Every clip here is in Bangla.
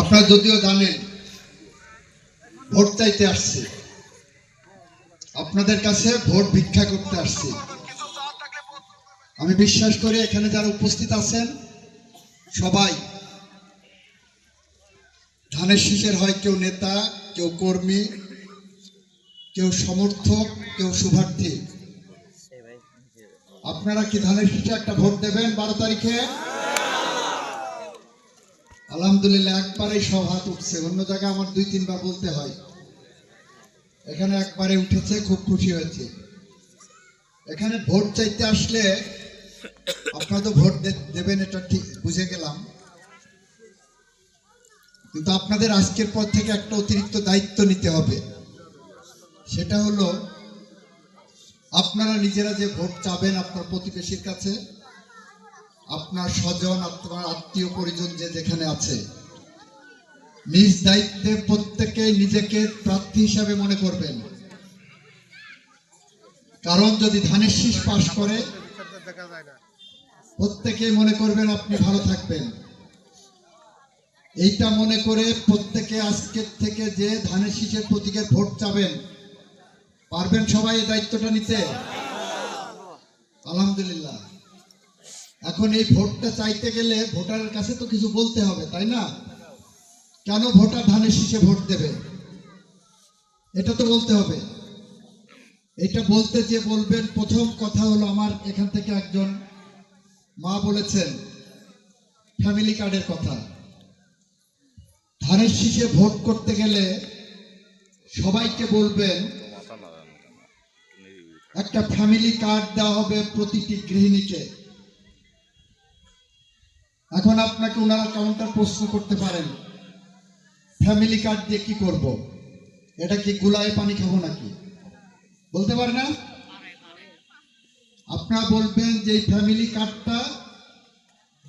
আপনারা যদিও জানেন, ভোট চাইতে আসছি। আপনাদের কাছে ভোট ভিক্ষা করতে আসছি। আমি বিশ্বাস করি এখানে যারা উপস্থিত আছেন, সবাই ধানের শীষের হয় কেউ নেতা, কেউ কর্মী, কেউ সমর্থক, কেউ শুভার্থী। আপনারা কি ধানের শীষে একটা ভোট দেবেন বারো তারিখে? আলহামদুলিল্লাহ একবারেই সব হাত উঠছে। অন্য জায়গায় আমার দুই, তিনবার বলতে হয়। এখানে একবারে উঠেছে, খুব খুশি হয়েছে। এখানে ভোট চাইতে আসলে আপনারা তো ভোট দেবেন, এটা ঠিক, বুঝে গেলাম। কিন্তু আপনাদের আজকের পর থেকে একটা অতিরিক্ত দায়িত্ব নিতে হবে। সেটা হলো, আপনারা নিজেরা যে ভোট চাবেন আপনার প্রতিবেশীর কাছে আপনার স্বজন, আপনার আত্মীয় পরিজন যে যেখানে আছে, নিজ দায়িত্বে প্রত্যেকে নিজেকে প্রার্থী হিসাবে মনে করবেন। কারণ যদি ধানের শীষ পাশ করে, প্রত্যেকে মনে করবেন আপনি ভালো থাকবেন। এইটা মনে করে প্রত্যেকে আজকের থেকে যে ধানের শীষের প্রতীকের ভোট চাবেন, পারবেন সবাই এই দায়িত্বটা নিতে? আলহামদুলিল্লাহ। এখন এই ভোটটা চাইতে গেলে ভোটারের কাছে তো কিছু বলতে হবে, তাই না? কেন ভোটার ধানের শীষে ভোট দেবে? এটা তো বলতে হবে। এটা বলতে যে বলবেন, প্রথম কথা হলো আমার এখান থেকে একজন মা বলেছেন, ফ্যামিলি কার্ডের কথা। ধানের শীষে ভোট করতে গেলে সবাইকে বলবেন, একটা ফ্যামিলি কার্ড দেওয়া হবে প্রতিটি গৃহিণীকে। এখন আপনাকে ওনারা কাউন্টার প্রশ্ন করতে পারেন। ফ্যামিলি কার্ড দিয়ে কি করব? এটা কি গুলায় পানি খাব নাকি? বলতে পারে না? আপনারা বলবেন যে ফ্যামিলি কার্ডটা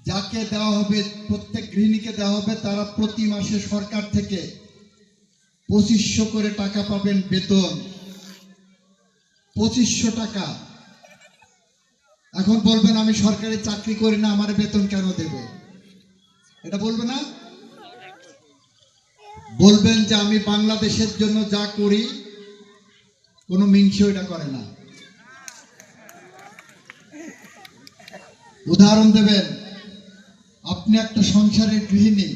যাকে দেওয়া হবে, প্রত্যেক গৃহিণীকে দেওয়া হবে, তারা প্রতি মাসে সরকার থেকে পঁচিশশো করে টাকা পাবেন বেতন। পঁচিশশো টাকা। এখন বলবেন, আমি সরকারি চাকরি করি না, আমার বেতন কেন দেবে? এটা বলবে না? বলবেন যে, আমি বাংলাদেশের জন্য যা করি, কোনো মিংস এটা করে না। উদাহরণ দেবেন, আপনি একটা সংসারের গৃহিণী,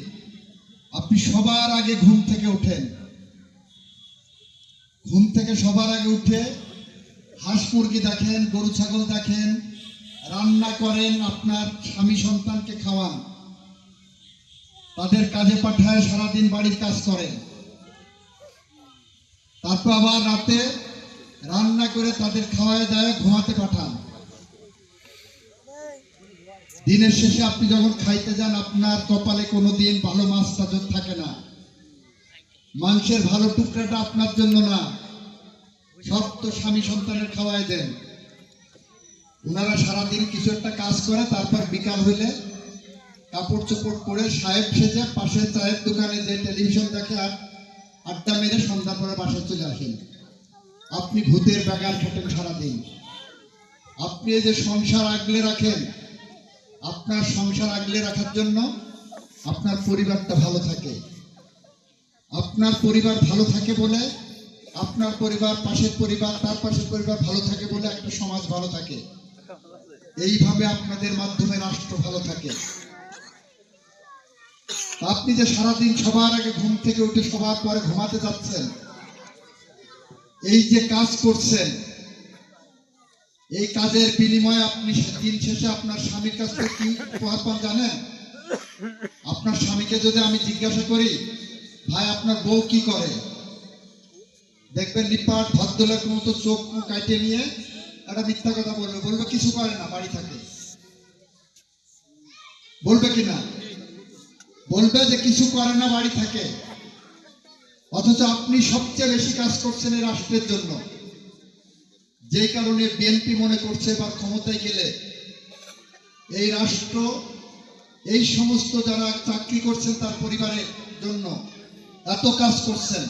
আপনি সবার আগে ঘুম থেকে ওঠেন। ঘুম থেকে সবার আগে উঠে হাঁস মুরগি দেখেন, গরু, ছাগল দেখেন রান্না করেন আপনার স্বামী সন্তানকে খাওয়ান। তাদের কাজে পাঠায়, সারাদিন বাড়ির কাজ করেন। তারপর আবার রাতে রান্না করে তাদের খাওয়ায় দেয়, ঘুমাতে পাঠান। দিনের শেষে আপনি যখন খাইতে যান, আপনার কপালে কোনো দিন ভালো মাছ তাজর থাকে না। মাংসের ভালো টুকরাটা আপনার জন্য না। সব তো স্বামী সন্তানের খাওয়ায় দেন। ওনারা সারাদিন কিছু একটা কাজ করে, তারপর বিকাল হইলে কাপড় চোপড় পরে সাহেব সেজে পাশে চায়ের দোকানে যে টেলিভিশন দেখে আর আড্ডা মেরে সন্ধ্যা পরে বাসায় চলে আসেন। আপনি ভূতের ব্যাগার খেটেন সারাদিন। আপনি যে সংসার আগলে রাখেন, আপনার সংসার আগলে রাখার জন্য আপনার পরিবারটা ভালো থাকে। আপনার পরিবার ভালো থাকে বলে, আপনার পরিবার, পাশের পরিবার, তার পাশের পরিবার ভালো থাকে বলে একটা সমাজ ভালো থাকে। এইভাবে আপনাদের মাধ্যমে রাষ্ট্র ভালো থাকে। আপনি যে সারাদিন সবার আগে ঘুম থেকে উঠে সবার পরে ঘুমাতে যাচ্ছেন, এই যে কাজ করছেন, এই কাজের বিনিময়ে আপনি দিন শেষে আপনার স্বামীর কাছ থেকে কি উপহার পান জানেন? আপনার স্বামীকে যদি আমি জিজ্ঞাসা করি, ভাই, আপনার বউ কি করে? দেখবেন নিপাট ভদ্রলোকের মতো চোখ কাটিয়ে নিয়ে একটা মিথ্যা কথা বলবে বলবে কিছু করে না, বাড়ি থাকে। বলবে কি না? বলবে যে কিছু করে না, বাড়ি থাকে। অথচ আপনি সবচেয়ে বেশি কাজ করছেন এই রাষ্ট্রের জন্য। যে কারণে বিএনপি মনে করছে বা ক্ষমতায় গেলে এই রাষ্ট্র, এই সমস্ত যারা চাকরি করছেন তার পরিবারের জন্য এত কাজ করছেন,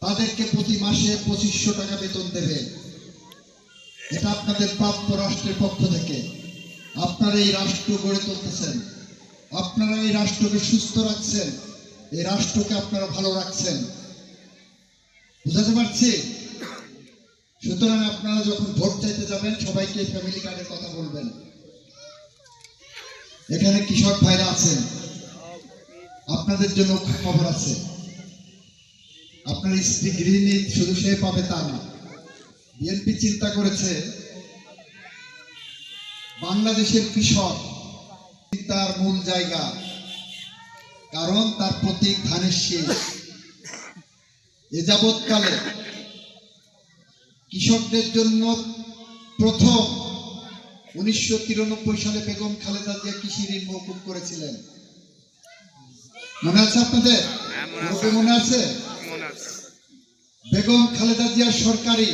তাদেরকে প্রতি মাসে পঁচিশশো টাকা বেতন দেবে। এটা আপনাদের প্রাপ্য রাষ্ট্রের পক্ষ থেকে। আপনারা এই রাষ্ট্র গড়ে তুলতেছেন। আপনারা এই রাষ্ট্রকে সুস্থ রাখছেন। এই রাষ্ট্রকে আপনারা ভালো রাখছেন। বুঝাতে পারছি? সুতরাং আপনারা যখন ভোট চাইতে যাবেন, সবাইকে ফ্যামিলি কার্ডের কথা বলবেন। এখানে কৃষক ভাইরা আছেন। আপনাদের জন্য খবর আছে। আপনার স্ত্রী গৃহিণী শুধু সে পাবে তা না। বিএনপি চিন্তা করেছে বাংলাদেশের কৃষক তার মূল জায়গা কারণ তার প্রতীক ধানের শীষ। এ যাবৎকালে কৃষকদের জন্য প্রথম উনিশশো তিরানব্বই সালে বেগম খালেদা জিয়া কৃষি ঋণ মৌকুব করেছিলেন। মনে আছে আপনাদের? হ্যাঁ, মনে আছে। বেগম খালেদা জিয়ার সরকারি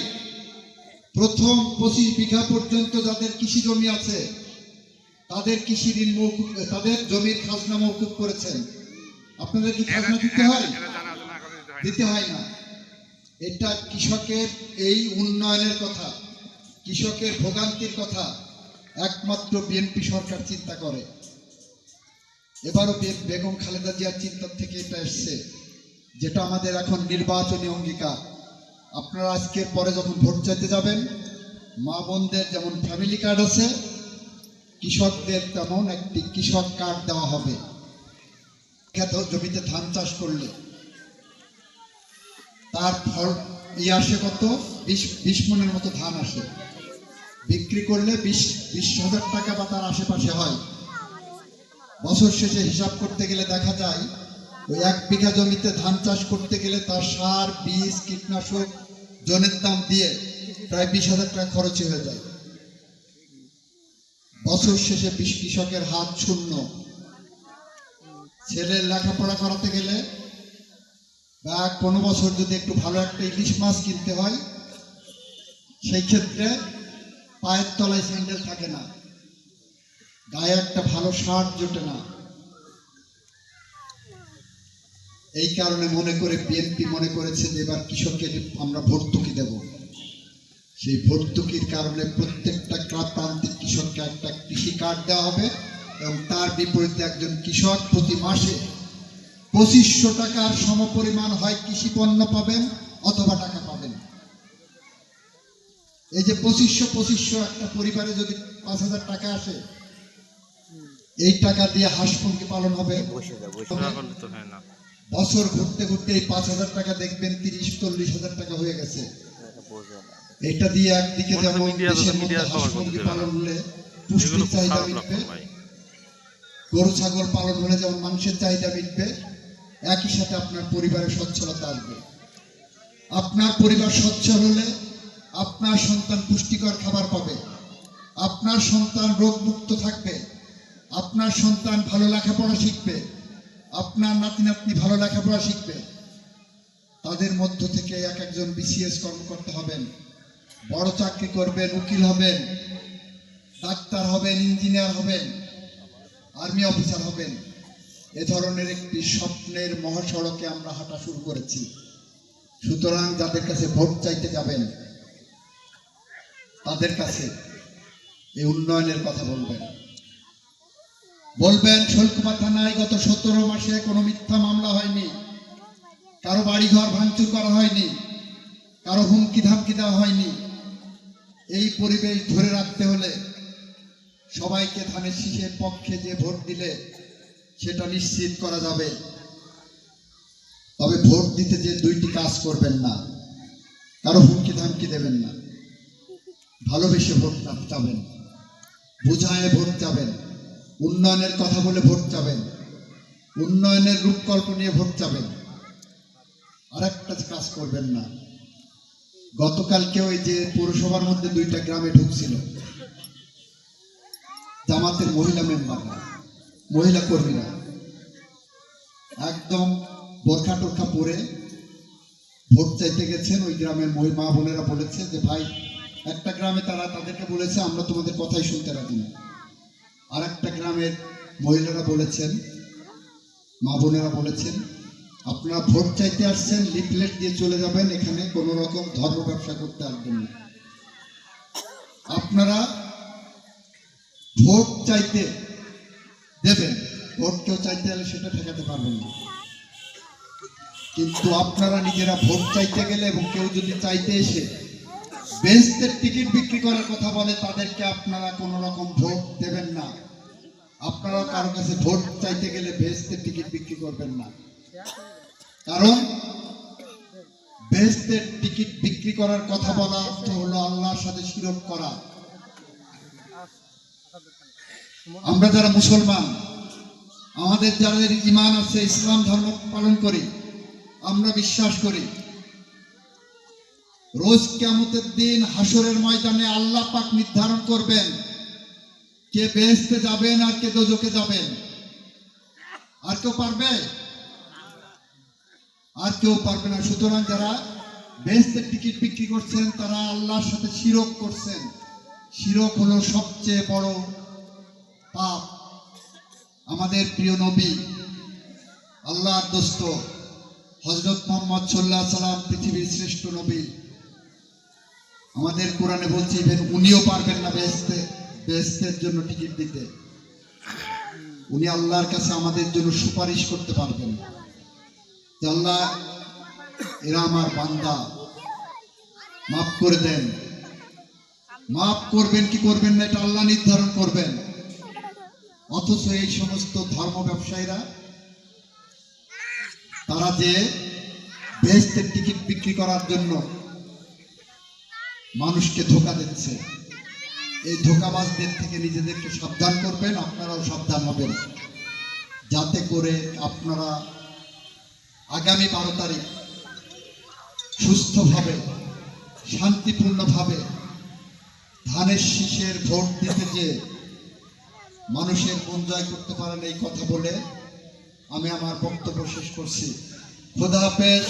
প্রথম পঁচিশ বিঘা পর্যন্ত যাদের কৃষি জমি আছে তাদের কৃষি ঋণ মৌকুব তাদের জমির খাজনা মৌকুব করেছেন। আপনাদের কি খাজনা দিতে হয়? দিতে হয় না। এটা কৃষকের এই উন্নয়নের কথা কৃষকের ভোগান্তির কথা একমাত্র বিএনপি সরকার চিন্তা করে। এবারও বেগম খালেদা জিয়ার চিন্তা থেকে এটা এসছে যেটা আমাদের এখন নির্বাচনী অঙ্গীকার। আপনারা আজকের পরে যখন ভোট চাইতে যাবেন, মা বোনদের যেমন ফ্যামিলি কার্ড আছে, কৃষকদের তেমন একটি কৃষক কার্ড দেওয়া হবে। খ্যাত জমিতে ধান চাষ করলে। তার ফল ইয়ে আসে কত? বিশ বিশ মনের মতো ধান আসে। বিক্রি করলে বিশ বিশ হাজার টাকা বা তার আশেপাশে হয়। বছর শেষে হিসাব করতে গেলে দেখা যায় এক বিঘা জমিতে ধান চাষ করতে গেলে তার সার, বীজ, কীটনাশক জনের দাম দিয়ে প্রায় বিশ হাজার টাকা খরচই হয়ে যায়। বছর শেষে বিশ কৃষকের হাত শূন্য। ছেলের লেখাপড়া করাতে গেলে বা কোনো বছর যদি একটু ভালো একটা ইলিশ মাছ কিনতে হয়, সেই ক্ষেত্রে পায়ের তলায় স্যান্ডেল থাকে না। গায়ে একটা ভালো শার্ট জোটে না। এই কারণে মনে করে বিএনপি মনে করেছে যে এবার কৃষককে আমরা ভর্তুকি দেব। সেই ভর্তুকির কারণে প্রত্যেকটা ক্রা- প্রান্তিক কৃষককে একটা কৃষি কার্ড দেওয়া হবে এবং তার বিপরীতে একজন কৃষক প্রতি মাসে পঁচিশশো টাকার সমপরিমাণ হয় কৃষি পণ্য পাবেন অথবা টাকা পাবেন। এই যে পঁচিশশো পঁচিশশো একটা পরিবারে যদি পাঁচ হাজার টাকা আসে এই টাকা দিয়ে হাঁস মুরগি পালন হবে। বছর ঘুরতে ঘুরতে এই পাঁচ হাজার টাকা দেখবেন তিরিশ চল্লিশ হাজার টাকা হয়ে গেছে। এটা দিয়ে একদিকে যেমন দেশের মধ্যে হাঁস মুরগি পালন হলে পুষ্টির চাহিদা মিটবে। গরু ছাগল পালন হলে যেমন মানুষের চাহিদা মিটবে একই সাথে আপনার পরিবারের সচ্ছলতা আসবে। আপনার পরিবার সচ্ছল হলে আপনার সন্তান পুষ্টিকর খাবার পাবে। আপনার সন্তান রোগমুক্ত থাকবে। আপনার সন্তান ভালো লেখাপড়া শিখবে। আপনার নাতি নাতনি ভালো লেখাপড়া শিখবে। তাদের মধ্য থেকে এক একজন বিসিএস কর্মকর্তা হবেন, বড় চাকরি করবেন, উকিল হবেন, ডাক্তার হবেন, ইঞ্জিনিয়ার হবেন, আর্মি অফিসার হবেন। এ ধরনের একটি স্বপ্নের মহাসড়কে আমরা হাঁটা শুরু করেছি। সুতরাং যাদের কাছে ভোট চাইতে যাবেন, তাদের কাছে এই উন্নয়নের কথা বলবেন। বলবেন শৈলকুমা থানায় গত সতেরো মাসে কোনো মিথ্যা মামলা হয়নি। কারও বাড়িঘর ভাঙচুর করা হয়নি। কারও হুমকি ধামকি দেওয়া হয়নি। এই পরিবেশ ধরে রাখতে হলে সবাইকে ধানের শীষের পক্ষে যে ভোট দিলে সেটা নিশ্চিত করা যাবে। তবে ভোট দিতে যে দুইটি কাজ করবেন না, কারও হুমকি ধামকি দেবেন না। ভালোবেসে ভোট চাবেন, বুঝায় ভোট চাবেন। উন্নয়নের কথা বলে ভোট চাবেন। উন্নয়নের রূপকল্প নিয়ে ভোট চাবেন। আর একটা কাজ করবেন না। গতকালকে ওই যে পৌরসভার মধ্যে দুইটা গ্রামে ঢুকছিল। জামাতের মহিলা মেম্বাররা, মহিলা কর্মীরা। একদম বোরখা টোরখা পরে ভোট চাইতে গেছেন ওই গ্রামের মা বোনেরা বলেছে যে, ভাই, একটা গ্রামে তারা তাদেরকে বলেছে, আমরা তোমাদের কথাই শুনতে রাখি না। আর একটা গ্রামের মহিলারা বলেছেন, মা বোনেরা বলেছেন, আপনারা ভোট চাইতে আসছেন, লিফলেট দিয়ে চলে যাবেন, এখানে কোনো রকম ধর্ম ব্যবসা করতে আসবেন না। আপনারা ভোট চাইতে দেবেন, ভোট কেউ চাইতে গেলে সেটা ঠেকাতে পারবেন না। কিন্তু আপনারা নিজেরা ভোট চাইতে গেলে এবং কেউ যদি চাইতে এসে বেঞ্চের টিকিট বিক্রি করার কথা বলে তাদেরকে আপনারা কোনো রকম ভোট দেবেন না। আপনারা কারও কাছে ভোট চাইতে গেলে বেহেস্তের টিকিট বিক্রি করবেন না। কারণ বেহেস্তের টিকিট বিক্রি করার কথা বলা অর্থ হলো আল্লাহর সাথে শিরক করা। আমরা যারা মুসলমান, আমাদের যাদের ইমান আছে, ইসলাম ধর্ম পালন করি, আমরা বিশ্বাস করি রোজ কেমতের দিন হাসরের ময়দানে আল্লাহ পাক নির্ধারণ করবেন কে বেহেস্তে যাবেন আর কে দোজকে যাবেন। আর কেউ পারবে? আর কেউ পারবে না। সুতরাং যারা বেহেস্তের টিকিট বিক্রি করছেন, তারা আল্লাহর সাথে শিরক করছেন। শিরক হলো সবচেয়ে বড় পাপ। আমাদের প্রিয় নবী, আল্লাহর দোস্ত হজরত মোহাম্মদ সাল্লাহ সাল্লাম পৃথিবীর শ্রেষ্ঠ নবী। আমাদের কোরআনে বলছি ইভেন উনিও পারবেন না বেহেস্তে বেহেস্তের জন্য টিকিট দিতে। উনি আল্লাহর কাছে আমাদের জন্য সুপারিশ করতে পারবেন। আল্লাহ, এরা আমার বান্দা। মাফ করে দেন। মাফ করবেন কি করবেন না, এটা আল্লাহ নির্ধারণ করবেন। অথচ এই সমস্ত ধর্ম ব্যবসায়ীরা, তারা যে বেহেস্তের টিকিট বিক্রি করার জন্য মানুষকে ধোকা দিচ্ছে। এই ধোকাবাজদের থেকে নিজেদেরকে সাবধান করবেন, আপনারাও সাবধান হবেন। যাতে করে আপনারা আগামী বারো তারিখ সুস্থভাবে, শান্তিপূর্ণভাবে ধানের শীষের ভোট দিতে যে মানুষের মন জয় করতে পারেন এই কথা বলে আমি আমার বক্তব্য শেষ করছি। খোদা হাফেজ।